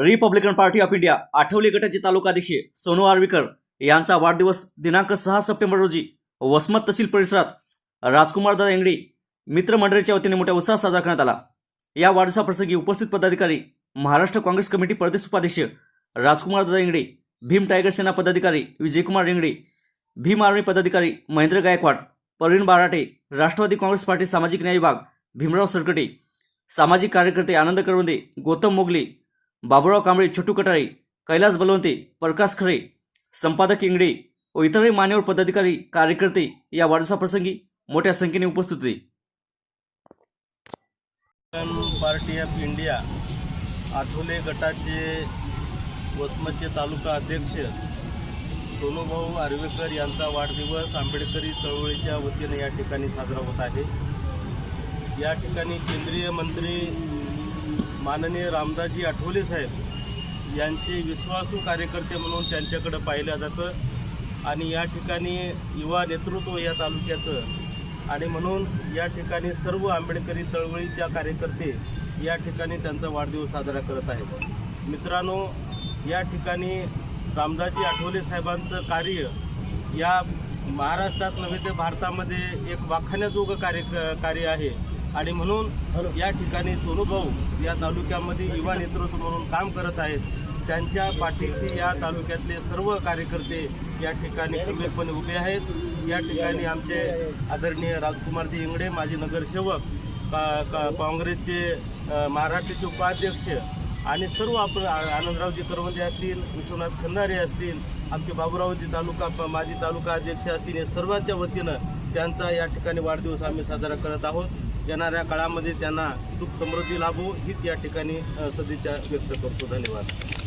Republican Party of India Athawale गटाचे तालुकाध्यक्ष सोनू आर्वीकर यांचा वाढदिवस दिनांक सहा सप्टेंबर रोजी वसमत तहसील परिसरात राजकुमार दादा इंगडे मित्रमंडळीच्या वतीने मोठ्या उत्साहात साजरा करण्यात आला. या वाढदिवसाप्रसंगी उपस्थित पदाधिकारी महाराष्ट्र काँग्रेस कमिटी प्रदेश उपाध्यक्ष राजकुमार दादा इंगडे भीम टायगर सेना पदाधिकारी विजयकुमार इंगडे भीम आर्मी पदाधिकारी महेंद्र गायकवाड प्रवीण बाराटे राष्ट्रवादी काँग्रेस पार्टी सामाजिक न्याय विभाग भीमराव सरकटे सामाजिक कार्यकर्ते आनंद करवंदे गौतम मोगले बाबुराव कांबळे छोटू कटारे कैलास बलवंते प्रकाश खरे संपादक इंगडे व इतरही मान्यवर पदाधिकारी कार्यकर्ते या वाढदिवसाप्रसंगी मोठ्या संख्येने उपस्थित होते. पार्टी ऑफ इंडिया आठवले गटाचे वसमतचे तालुका अध्यक्ष सोनूभाऊ आर्वेकर यांचा वाढदिवस आंबेडकरी चळवळीच्या वतीने या ठिकाणी साजरा होत आहे. या ठिकाणी केंद्रीय मंत्री माननीय रामदासजी आठवले साहेब यांचे विश्वासू कार्यकर्ते म्हणून त्यांच्याकडं पाहिलं जातं. आणि या ठिकाणी युवा नेतृत्व या तालुक्याचं आणि म्हणून या ठिकाणी सर्व आंबेडकरी चळवळीच्या कार्यकर्ते या ठिकाणी त्यांचा वाढदिवस साजरा करत आहेत. मित्रांनो या ठिकाणी रामदासजी आठवले साहेबांचं कार्य या महाराष्ट्रात नव्हे ते भारतामध्ये एक वाखाण्याजोगं कार्य कार्य आहे. आणि म्हणून या ठिकाणी सोनूभाऊ या तालुक्यामध्ये युवा नेतृत्व म्हणून काम करत आहेत. त्यांच्या पाठीशी या तालुक्यातले सर्व कार्यकर्ते या ठिकाणी खंबीरपणे उभे आहेत. या ठिकाणी आमचे आदरणीय राजकुमारजी इंगडे माजी नगरसेवक काँग्रेसचे महाराष्ट्राचे उपाध्यक्ष आणि सर्व आपण आनंदरावजी करवंदे असतील विश्वनाथ खंदारे असतील आमचे बाबुरावजी तालुका माजी तालुका अध्यक्ष असतील या सर्वांच्या वतीनं त्यांचा या ठिकाणी वाढदिवस आम्ही साजरा करत आहोत. येणाऱ्या काळामध्ये त्यांना सुख समृद्धी लाभो हीच या ठिकाणी सदिच्छा व्यक्त करतो. धन्यवाद.